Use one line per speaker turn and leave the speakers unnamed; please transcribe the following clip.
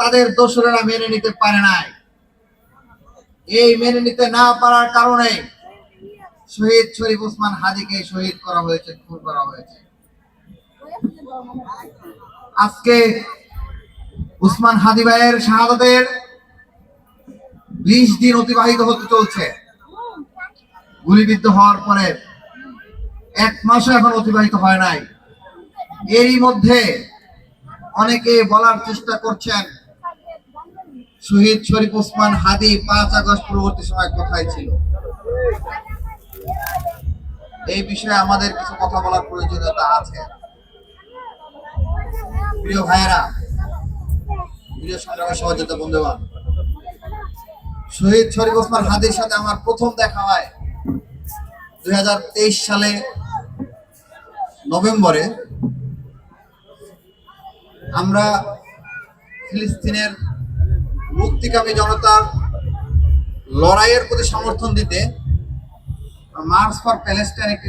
তাদের দোসরেরা মেনে নিতে পারে নাই। এই মেনে নিতে না পারার কারণে শহীদ শরীফ ওসমান হাদিকে শহীদ করা হয়েছে, খুন করা হয়েছে। আজকে উসমান হাদি ভাইয়ের শাহাদতের বিশ দিন অতিবাহিত হতে চলছে। গুলিবিদ্ধ হওয়ার পরে এক মাসও এখন অতিবাহিত হয় নাই। এরই মধ্যে অনেকে বলার চেষ্টা করছেন শহীদ শরীফ ওসমান হাদি পাঁচ আগস্ট পরবর্তী সময় কোথায় ছিল? এই বিষয়ে আমাদের কিছু কথা বলার প্রয়োজনীয়তা আছে। প্রিয় ভাইয়েরা, প্রিয় সংগ্রামের বন্ধুগণ, শহীদ শরীফ ওসমান হাদির সাথে আমার প্রথম দেখা হয় দুই হাজার তেইশ সালে নভেম্বরে। আমরা ফিলিস্তিনের মুক্তিকামী জনতার লড়াইয়ের প্রতি সমর্থন দিতে মার্চ ফর প্যালেস্টাইন একটি